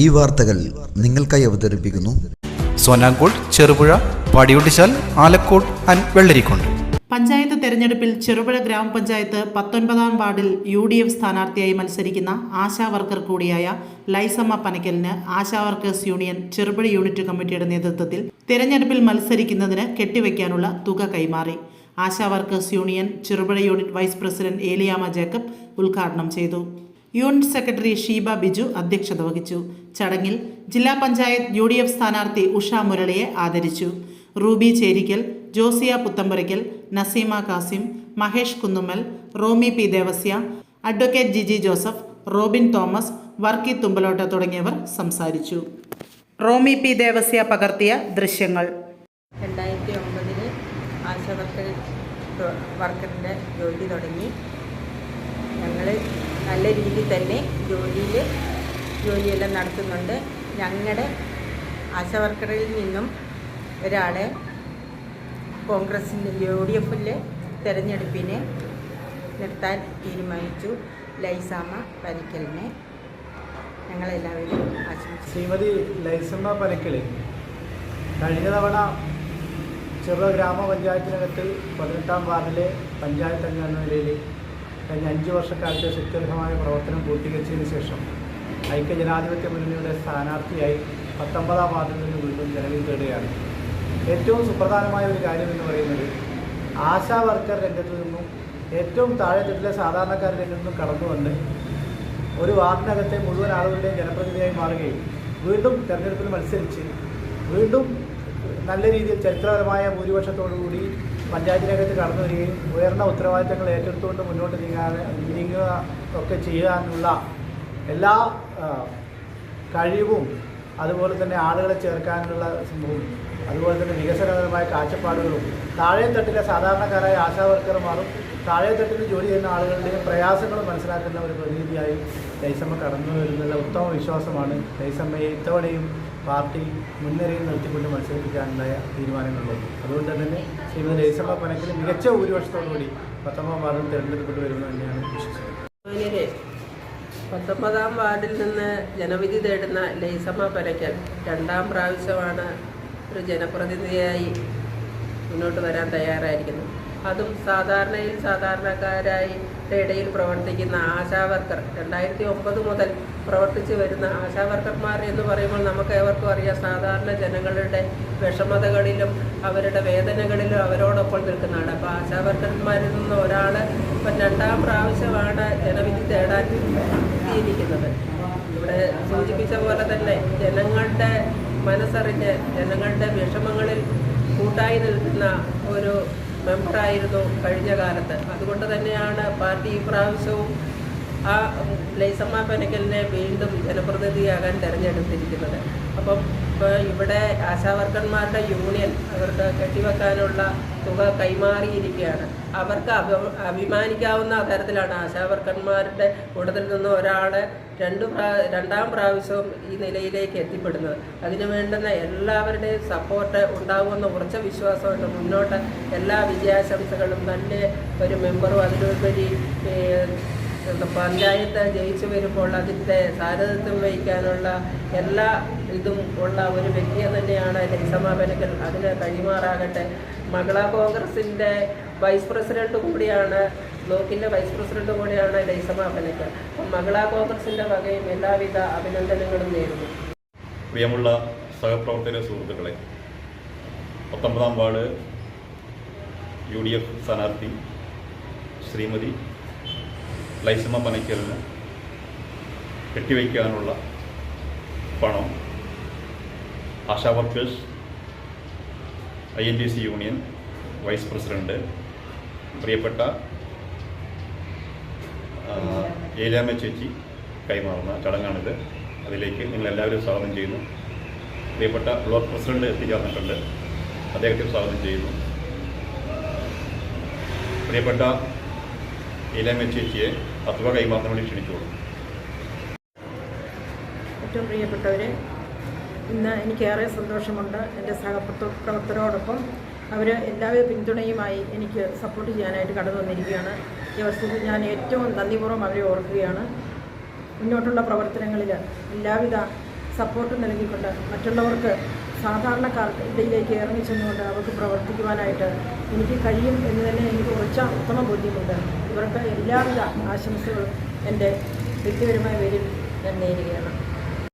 ഈ വാർത്തകൾ നിങ്ങൾക്കായി അവതരിപ്പിക്കുന്നു. സോനാങ്കോട് ചെറുപുഴ പാടിയൊട്ടിച്ചാൽ ആലക്കോട് ആൻഡ് വെള്ളരിക്കുണ്ട് പഞ്ചായത്ത് തെരഞ്ഞെടുപ്പിൽ ചെറുപുഴ ഗ്രാമപഞ്ചായത്ത് പത്തൊൻപതാം വാർഡിൽ യു ഡി എഫ് സ്ഥാനാർത്ഥിയായി മത്സരിക്കുന്ന ആശാ വർക്കർ കൂടിയായ Laisamma പനക്കലിന് ASHA workers union Cherupuzha unit കമ്മിറ്റിയുടെ നേതൃത്വത്തിൽ തെരഞ്ഞെടുപ്പിൽ മത്സരിക്കുന്നതിന് കെട്ടിവെക്കാനുള്ള തുക കൈമാറി. ASHA workers union Cherupuzha unit vice president Eliyama Jacob ഉദ്ഘാടനം ചെയ്തു. യൂണിറ്റ് സെക്രട്ടറി ഷീബ ബിജു അധ്യക്ഷത വഹിച്ചു. ചടങ്ങിൽ ജില്ലാ പഞ്ചായത്ത് യു ഡി എഫ് സ്ഥാനാർത്ഥി ഉഷ മുരളിയെ ആദരിച്ചു. റൂബി ചേരിക്കൽ ജോസിയ പുത്തമ്പറയ്ക്കൽ നസീമ കാസിം മഹേഷ് കുന്നുമ്മൽ റോമി പി ദേവസ്യ അഡ്വക്കേറ്റ് ജിജി ജോസഫ് റോബിൻ തോമസ് വർക്കി തുമ്പലോട്ട തുടങ്ങിയവർ സംസാരിച്ചു. റോമി പി ദേവസ്യ പകർത്തിയ ദൃശ്യങ്ങൾ. രണ്ടായിരത്തി ഒമ്പതിന് ആശ വർക്കർ വർക്കറിന്റെ ജോലി തുടങ്ങി. ഞങ്ങൾ നല്ല രീതിയിൽ തന്നെ ജോലിയിൽ ജോലിയെല്ലാം നടത്തുന്നുണ്ട്. ഞങ്ങളുടെ ആശവർക്കറിൽ നിന്നും ഒരാളെ കോൺഗ്രസിന്റെ യു ഡി എഫിലെ തെരഞ്ഞെടുപ്പിനെ നിർത്താൻ തീരുമാനിച്ചു. ലൈസാമ പരിക്കലിനെ ഞങ്ങളെല്ലാവരും ആശംസിച്ചു ശ്രീമതി ലൈസമ്മ പരിക്കൽ കഴിഞ്ഞ തവണ ചെറു ഗ്രാമപഞ്ചായത്തിനകത്ത് പതിനെട്ടാം വാർഡിലെ പഞ്ചായത്ത് അംഗം എന്ന നിലയിൽ കഴിഞ്ഞ അഞ്ച് വർഷക്കാലത്തെ സുത്യർഹമായ പ്രവർത്തനം പൂർത്തീകരിച്ചതിന് ശേഷം ഐക്യജനാധിപത്യ മുന്നണിയുടെ സ്ഥാനാർത്ഥിയായി പത്തൊമ്പതാം വാർഡിൽ നിന്ന് വീണ്ടും ജനവിൽ തേടുകയാണ്. ഏറ്റവും സുപ്രധാനമായ ഒരു കാര്യം എന്ന് പറയുന്നത് ആശാ വർക്കർ രംഗത്ത് നിന്നും ഏറ്റവും താഴെത്തട്ടിലെ സാധാരണക്കാരുടെ രംഗത്ത് നിന്നും കടന്നു വന്ന് ഒരു വാർഡിനകത്തെ മുഴുവൻ ആളുകളുടെയും ജനപ്രതിനിധിയായി മാറുകയും വീണ്ടും തെരഞ്ഞെടുപ്പിൽ മത്സരിച്ച് വീണ്ടും നല്ല രീതിയിൽ ചരിത്രപരമായ ഭൂരിപക്ഷത്തോടുകൂടി പഞ്ചായത്തിനകത്ത് കടന്നു വരികയും ഉയർന്ന ഉത്തരവാദിത്തങ്ങൾ ഏറ്റെടുത്തുകൊണ്ട് മുന്നോട്ട് നീങ്ങാൻ നീങ്ങുക ഒക്കെ ചെയ്യാനുള്ള എല്ലാ കഴിവും അതുപോലെ തന്നെ ആളുകളെ ചേർക്കാനുള്ള സംഭവവും അതുപോലെ തന്നെ വികസനപരമായ കാഴ്ചപ്പാടുകളും. താഴെത്തട്ടിലെ സാധാരണക്കാരായ ആശാവർക്കർമാരും താഴെത്തട്ടിൽ ജോലി ചെയ്യുന്ന ആളുകളുടെയും പ്രയാസങ്ങളും മനസ്സിലാക്കുന്ന ഒരു പ്രതിനിധിയായി ലൈസമ്മ കടന്നു വരുന്നുള്ള ഉത്തമ വിശ്വാസമാണ് ലൈസമ്മയെ ഇത്തവണയും പാർട്ടി മുൻനിരയിൽ നിർത്തിക്കൊണ്ട് മത്സരിപ്പിക്കാനുണ്ടായ തീരുമാനങ്ങളുള്ളത് അതുകൊണ്ട് തന്നെ ശ്രീമതി ലൈസമ്മ പനക്കിൽ മികച്ച ഭൂരിപക്ഷത്തോടുകൂടി പത്തൊമ്പതാം വാർഡിൽ തിരഞ്ഞെടുക്കപ്പെട്ട് വരുമെന്ന് തന്നെയാണ് വിശ്വസിക്കുന്നത്. പത്തൊമ്പതാം വാർഡിൽ നിന്ന് ജനവിധി തേടുന്ന ലൈസമ്മ പനക്കൽ രണ്ടാം പ്രാവശ്യമാണ് ഒരു ജനപ്രതിനിധിയായി മുന്നോട്ട് വരാൻ തയ്യാറായിരിക്കുന്നു. അതും സാധാരണയിൽ സാധാരണക്കാരായി ഇടയിൽ പ്രവർത്തിക്കുന്ന ആശാവർക്കർ രണ്ടായിരത്തി ഒമ്പത് മുതൽ പ്രവർത്തിച്ചു വരുന്ന ആശാവർക്കർമാർ എന്ന് പറയുമ്പോൾ നമുക്ക് ഏവർക്കും അറിയാം സാധാരണ ജനങ്ങളുടെ വിഷമതകളിലും അവരുടെ വേദനകളിലും അവരോടൊപ്പം നിൽക്കുന്നതാണ്. അപ്പോൾ ആശാവർക്കർമാരിൽ നിന്ന് ഒരാൾ ഇപ്പം രണ്ടാം പ്രാവശ്യമാണ് ജനവിധി തേടാൻ എത്തിയിരിക്കുന്നത് ഇവിടെ സൂചിപ്പിച്ച പോലെ തന്നെ ജനങ്ങളുടെ മനസ്സറിഞ്ഞ് ജനങ്ങളുടെ വിഷമങ്ങളിൽ കൂട്ടായി നിൽക്കുന്ന ഒരു മെമ്പറായിരുന്നു കഴിഞ്ഞ കാലത്ത്. അതുകൊണ്ട് തന്നെയാണ് പാർട്ടി ഈ പ്രാവശ്യവും ആ ലൈസമ്മ പനക്കലിനെ വീണ്ടും ജനപ്രതിനിധിയാകാൻ തിരഞ്ഞെടുത്തിരിക്കുന്നത്. അപ്പം ഇപ്പോൾ ഇവിടെ ആശാവർക്കന്മാരുടെ യൂണിയൻ അവർക്ക് കെട്ടിവെക്കാനുള്ള തുക കൈമാറിയിരിക്കുകയാണ്. അവർക്ക് അഭി അഭിമാനിക്കാവുന്ന തരത്തിലാണ് ആശാവർക്കന്മാരുടെ കൂട്ടത്തിൽ നിന്ന് ഒരാളെ രണ്ട് പ്രാ രണ്ടാം പ്രാവശ്യവും ഈ നിലയിലേക്ക് എത്തിപ്പെടുന്നത്. അതിനു വേണ്ടുന്ന എല്ലാവരുടെയും സപ്പോർട്ട് ഉണ്ടാകുമെന്ന ഉറച്ച വിശ്വാസമുണ്ട്. മുന്നോട്ട് എല്ലാ വിജയാശംസകളും നല്ല ഒരു മെമ്പറും അതിലുപരി പഞ്ചായത്ത് ജയിച്ചു വരുമ്പോൾ അതിന്റെ സാരഥത്വം വഹിക്കാനുള്ള എല്ലാ ഇതും ഉള്ള ഒരു വ്യക്തിയെ തന്നെയാണ് ലൈസമാപനക്കൽ അതിന് കഴിമാറാകട്ടെ മകളാ കോൺഗ്രസിന്റെ വൈസ് പ്രസിഡന്റ് കൂടിയാണ് ബ്ലോക്കിന്റെ വൈസ് പ്രസിഡന്റ് കൂടിയാണ് ലൈസമാപനക്കൽ അപ്പം മകളാ കോൺഗ്രസിന്റെ വകയും എല്ലാവിധ അഭിനന്ദനങ്ങളും നേരുന്നു. പ്രിയമുള്ള സഹപ്രവർത്തക സുഹൃത്തുക്കളെ പത്തൊമ്പതാം വാർഡ് യു ഡി എഫ് സ്ഥാനാർത്ഥി ശ്രീമതി ലൈസമ്മ പനയ്ക്കലിന് കെട്ടിവയ്ക്കാനുള്ള പണം. ASHA workers I N D C union vice president പ്രിയപ്പെട്ട ഏലാമ ചേച്ചി കൈമാറുന്ന ചടങ്ങാണിത്. അതിലേക്ക് നിങ്ങളെല്ലാവരും സ്വാഗതം ചെയ്യുന്നു. പ്രിയപ്പെട്ട ബ്ലോക്ക് പ്രസിഡന്റ് എത്തിച്ചേർന്നിട്ടുണ്ട്. അദ്ദേഹത്തെ സ്വാഗതം ചെയ്യുന്നു. പ്രിയപ്പെട്ട ഏലാമ ചേച്ചിയെ അഥവാ കൈമാറുന്ന വേണ്ടി ക്ഷണിച്ചോളൂ ഏറ്റവും പ്രിയപ്പെട്ടവരെ ഇന്ന് എനിക്കേറെ സന്തോഷമുണ്ട് എന്റെ സഹപ്രവർത്ത പ്രവർത്തകരോടൊപ്പം. അവർ എല്ലാവിധ പിന്തുണയുമായി എനിക്ക് സപ്പോർട്ട് ചെയ്യാനായിട്ട് കടന്നു വന്നിരിക്കുകയാണ്. ഈ അവസരത്തിൽ ഞാൻ ഏറ്റവും നന്ദിപൂർവം അവരെ ഓർക്കുകയാണ്. മുന്നോട്ടുള്ള പ്രവർത്തനങ്ങളിൽ എല്ലാവിധ സപ്പോർട്ടും നൽകിക്കൊണ്ട് മറ്റുള്ളവർക്ക് സാധാരണക്കാർക്ക് ഇടയിലേക്ക് ഇറങ്ങിച്ചെന്നുകൊണ്ട് അവർക്ക് പ്രവർത്തിക്കുവാനായിട്ട് എനിക്ക് കഴിയും എന്ന് തന്നെ എനിക്ക് ഉറച്ച ഉത്തമ ബോധ്യമുണ്ട്. ഇവർക്ക് എല്ലാവിധ ആശംസകളും എന്റെ വ്യക്തിപരമായ പേരിൽ ഞാൻ നേരുകയാണ്.